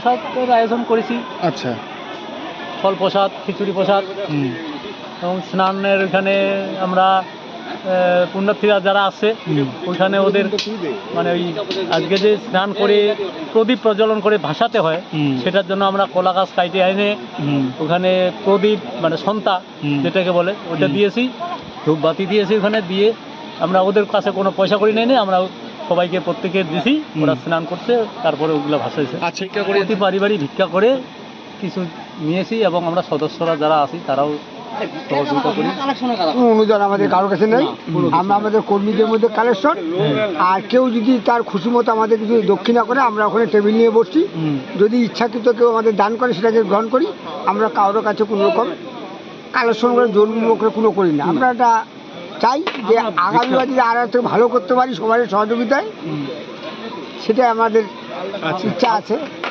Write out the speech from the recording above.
প্রসাদের আয়োজন করেছি। আচ্ছা। ফল প্রসাদ খিচুড়ি প্রসাদ এবং স্নানের এখানে আমরা পুণ্যার্থীরা যারা আছে। ওখানে ওদের মানে ওই আজকে যে স্নান করে প্রদীপ প্রজ্বলন করে ভাসাতে হয় সেটার জন্য আমরা কলা গাছ কাইটে এনে ওখানে প্রদীপ মানে সন্তা যেটাকে বলে ওটা। দিয়েছি ধূপবাতি দিয়েছি ওখানে দিয়ে আমরা ওদের কাছে কোনো পয়সা করি নেই আমরা সবাইকে প্রত্যেকে দিছি ওরা স্নান করছে তারপরে ওগুলো ভাসাইছে। আচ্ছা করে বাড়ি বাড়ি ভিক্ষা করে কিছু নিয়েছি এবং আমরা সদস্যরা যারা আছি তারাও সহযোগিতা করি কোনো অনুদান আমাদের কারোর কাছে নেই। আমরা আমাদের কর্মীদের মধ্যে কালেকশন আর কেউ যদি তার খুশি মতো আমাদের কিছু দক্ষিণা করে আমরা ওখানে টেবিল নিয়ে বসছি। যদি ইচ্ছাকৃত কেউ আমাদের দান করে সেটাকে গ্রহণ করি আমরা কারোর কাছে কোনো রকম কালেকশন করে জন্মমুখ কোনো করি না। আমরা এটা চাই যে আগামী যদি আর একটু ভালো করতে পারি সবার সহযোগিতায়। সেটাই আমাদের ইচ্ছা আছে।